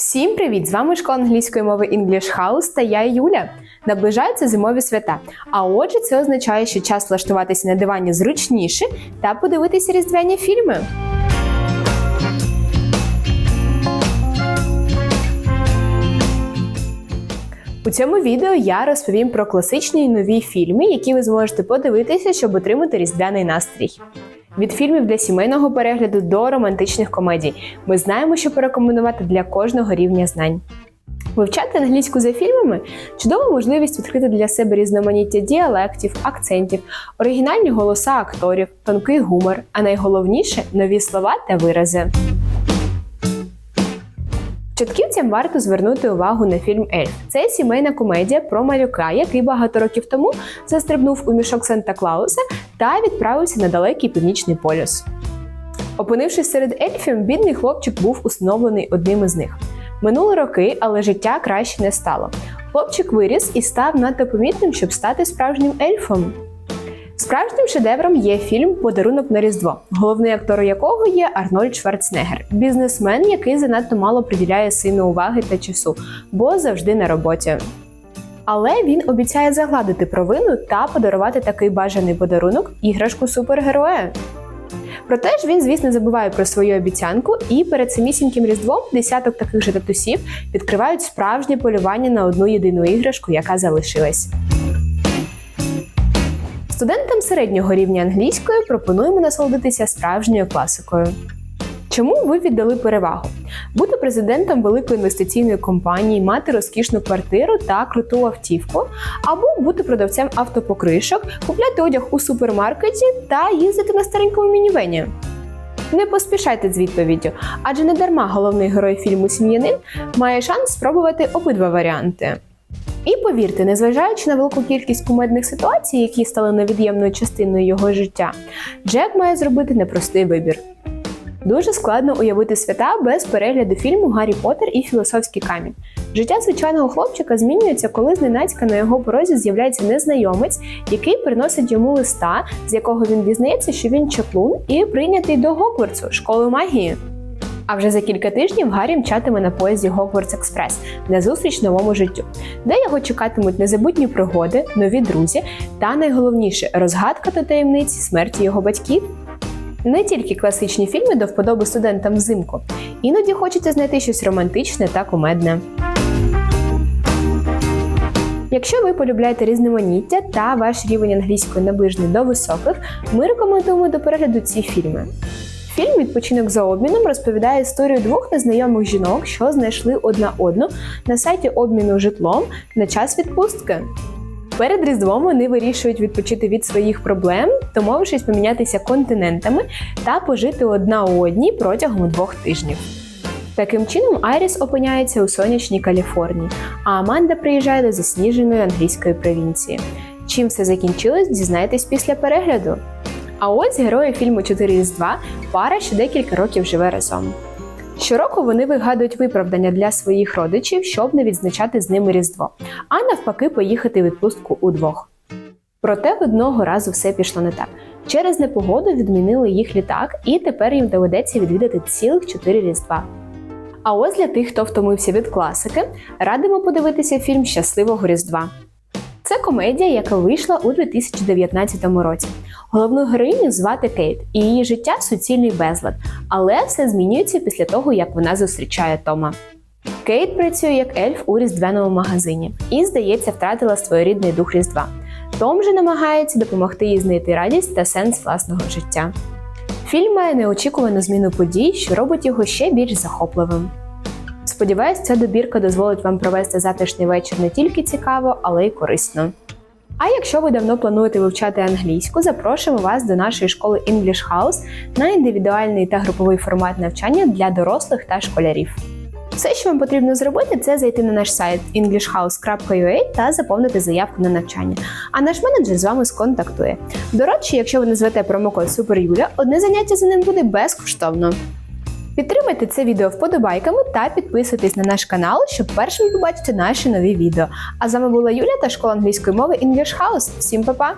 Всім привіт! З вами школа англійської мови English House та я Юля. Наближаються зимові свята. А отже, це означає, що час влаштуватися на дивані зручніше та подивитися різдвяні фільми. У цьому відео я розповім про класичні і нові фільми, які ви зможете подивитися, щоб отримати різдвяний настрій. Від фільмів для сімейного перегляду до романтичних комедій ми знаємо, що порекомендувати для кожного рівня знань. Вивчати англійську за фільмами чудова можливість відкрити для себе різноманіття діалектів, акцентів, оригінальні голоса акторів, тонкий гумор, а найголовніше нові слова та вирази. Початківцям варто звернути увагу на фільм Ельф. Це сімейна комедія про малюка, який багато років тому застрибнув у мішок Санта Клауса та відправився на далекий північний полюс. Опинившись серед ельфів, бідний хлопчик був усиновлений одним із них. Минули роки, але життя краще не стало. Хлопчик виріс і став надто помітним, щоб стати справжнім ельфом. Справжнім шедевром є фільм Подарунок на Різдво, головний актор якого є Арнольд Шварценеггер, бізнесмен, який занадто мало приділяє сину уваги та часу, бо завжди на роботі. Але він обіцяє загладити провину та подарувати такий бажаний подарунок іграшку супергероя. Проте ж він, звісно, забуває про свою обіцянку, і перед самісіньким різдвом десяток таких же татусів відкривають справжнє полювання на одну єдину іграшку, яка залишилась. Студентам середнього рівня англійської пропонуємо насолодитися справжньою класикою. Чому ви віддали перевагу? Бути президентом великої інвестиційної компанії, мати розкішну квартиру та круту автівку, або бути продавцем автопокришок, купляти одяг у супермаркеті та їздити на старенькому мінівені. Не поспішайте з відповіддю, адже не дарма головний герой фільму Сім'янин має шанс спробувати обидва варіанти. І повірте, незважаючи на велику кількість кумедних ситуацій, які стали невід'ємною частиною його життя, Джек має зробити непростий вибір. Дуже складно уявити свята без перегляду фільму Гаррі Поттер і Філософський камінь. Життя звичайного хлопчика змінюється, коли зненацька на його порозі з'являється незнайомець, який приносить йому листа, з якого він дізнається, що він чаклун і прийнятий до Гогвартсу, школи магії. А вже за кілька тижнів Гаррі мчатиме на поїзді Hogwarts Експрес на зустріч новому життю, де його чекатимуть незабутні пригоди, нові друзі та найголовніше розгадка та таємниці смерті його батьків. Не тільки класичні фільми до вподоби студентам взимку, іноді хочеться знайти щось романтичне та кумедне. Якщо ви полюбляєте різноманіття та ваш рівень англійської наближений до високих, ми рекомендуємо до перегляду ці фільми. Фільм Відпочинок за обміном розповідає історію двох незнайомих жінок, що знайшли одна одну на сайті обміну житлом на час відпустки. Перед Різдвом вони вирішують відпочити від своїх проблем, домовившись помінятися континентами та пожити одна у одній протягом двох тижнів. Таким чином, Айріс опиняється у сонячній Каліфорнії, а Аманда приїжджає до засніженої англійської провінції. Чим все закінчилось, дізнайтесь після перегляду. А ось герої фільму «Чотири Різдва пара, що декілька років живе разом. Щороку вони вигадують виправдання для своїх родичів, щоб не відзначати з ними Різдво, а навпаки, поїхати в відпустку удвох. Проте одного разу все пішло не так. Через непогоду відмінили їх літак, і тепер їм доведеться відвідати цілих чотири різдва. А ось для тих, хто втомився від класики, радимо подивитися фільм Щасливого Різдва. Це комедія, яка вийшла у 2019 році. Головну героїню звати Кейт, і її життя суцільний безлад, але все змінюється після того, як вона зустрічає Тома. Кейт працює як ельф у різдвяному магазині і, здається, втратила своєрідний дух Різдва. Том же намагається допомогти їй знайти радість та сенс власного життя. Фільм має неочікувану зміну подій, що робить його ще більш захопливим. Сподіваюсь, ця добірка дозволить вам провести затишний вечір не тільки цікаво, але й корисно. А якщо ви давно плануєте вивчати англійську, запрошуємо вас до нашої школи English House на індивідуальний та груповий формат навчання для дорослих та школярів. Все, що вам потрібно зробити, це зайти на наш сайт englishhouse.ua та заповнити заявку на навчання. А наш менеджер з вами сконтактує. До речі, якщо ви назвете промокод SUPERYULA, одне заняття за ним буде безкоштовно. Підтримайте це відео вподобайками та підписуйтесь на наш канал, щоб першим побачити наші нові відео. А з вами була Юля та школа англійської мови English House. Всім па-па!